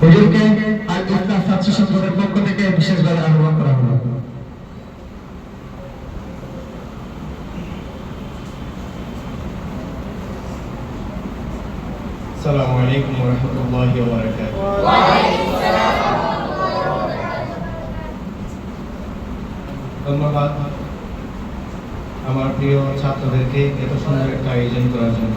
হুজুরকে আর ইফতার ছাত্র সংসদের পক্ষ থেকে বিশেষভাবে আহ্বান করা হলো السلام عليكم ورحمة الله وبركاته ধন্যবাদ আমার প্রিয় ছাত্রদেরকে এত সুন্দর একটা আয়োজন করার জন্য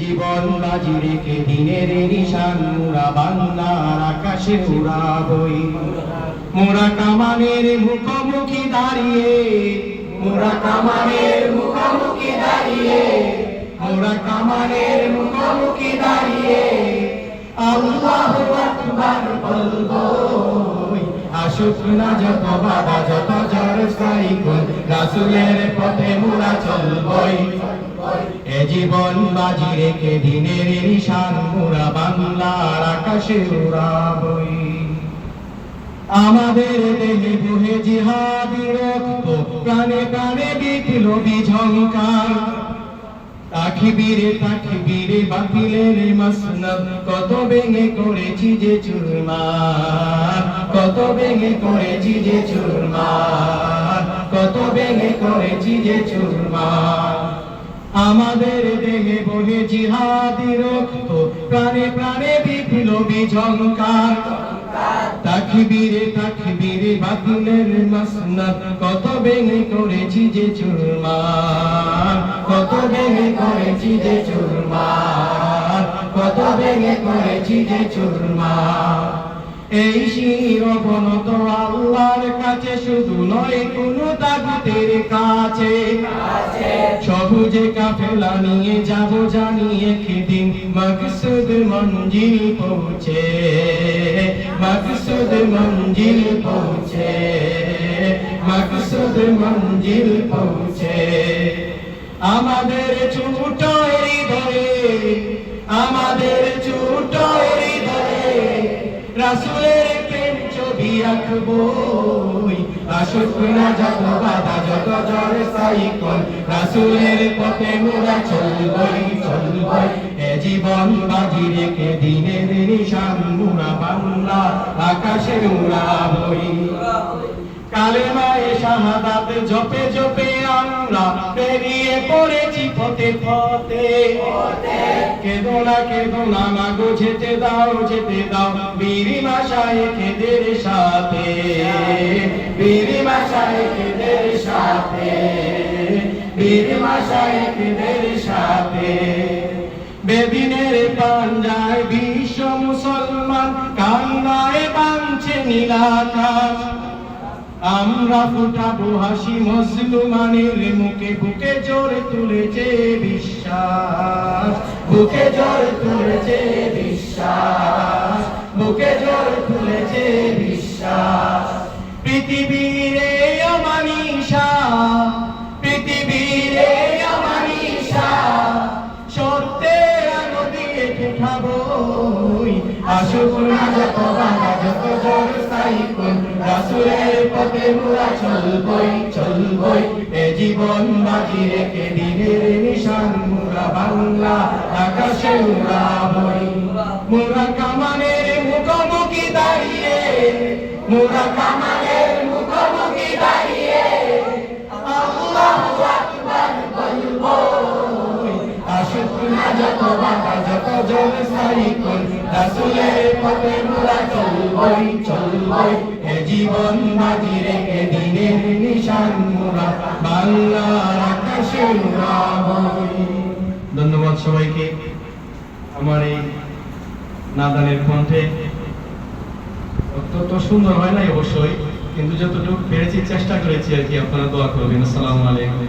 জীবন বাজি রেখে দিনের নিশান, মোরা বাংলার আকাশে উড়াবই মোরা কামানের মুখোমুখি দাঁড়িয়ে, মোরা কামানের মুখোমুখি দাঁড়িয়ে, মোরা কামানের মুখোমুখি দাঁড়িয়ে, আল্লাহু আকবার বলব, আসুক না যত বাধা যত জ্বর সাইকুল, রাসুলের পথে মোরা চলবই। এ জীবন বাজি রেখে দিনের নিশান মোরা বাংলার আকাশে উড়াবই আমাদের দেহে বহে জিহাদি রক্ত, প্রাণে প্রাণে বিপ্লবী ঝঙ্কার তাকিবীরে তাকিবীরে বাতিলের মাসনাদ, কত ভেঙে করেছি যে চুরমার, কত ভেঙে করেছি যে চুরমার, কত ভেঙে করেছি যে চুরমার। আমাদের দেহে বহে জিহাদি রক্ত, প্রাণে প্রাণে বিপ্লবী ঝঙ্কার তাকবীরে তাকবীরে বাতিলের মাসনাদ, কত ভেঙে করেছি যে চুরমার, কত ভেঙে করেছি যে চুরমার, কত ভেঙে করেছি যে চুরমার। এই শিরবনত আল্লাহর কাছে শুধু নয়, কোনো তাগুতের কাছে। সবুজে কাফেলা নিয়ে যাব জানিয়ে খেদিন মকসুদ মঞ্জিল পৌঁছে। মকসুদ মঞ্জিল পৌঁছে। মকসুদ মঞ্জিল পৌঁছে। আমাদের ছোট হৃদয়ে, আমাদের আঁকবো আসুক না যত বাধা, যত জ্বর সাইকল, রাসুলের পথে মোরা চলবই চলবই। এ জীবন বাজি রেখে দিনের নিশান মোরা বাংলা আকাশে উড়াবই কালেমায় শাহাদাত জপে জপে আমরা পেরিয়ে পড়েছি পথে পথে। কেদো না কেদো না মাগো যেতে দাও যেতে দাও, বীরি মাসায় খেদের সাথে। বীরি মাসায় খেদের সাথে, বীরি মাসায় খেদের সাথে। বেদিনের পাঞ্জায় বিশ্ব মুসলমান, কান্নায় বাঁধছে নীলাকাশ। আমরা ফুটাবো হাসি মুসলমানের মুখে, বুকে জোরে তুলেছে বিশ্বাস। বুকে জোরে তুলেছে বিশ্বাস। বুকে জোরে তুলেছে বিশ্বাস। পৃথিবীরে আলো দিয়ে উঠাবো আসুক না যত জোর সাইকুল। রাসুলের মোরা চলবই মুখোমুখি দাঁড়িয়ে মোরা কামানের জল সাইকুল পথে চলবই চলবই এ জীবন রেখে দিনের নিশান বাংলার আকাশে ধন্যবাদ সবাইকে আমার এই নাদানের কণ্ঠে। অত্যন্ত সুন্দর হয় নাই অবশ্যই, কিন্তু যতটুকু পেরেছি চেষ্টা করেছি আর কি, আপনারা দোয়া করবেন। আসসালামু আলাইকুম।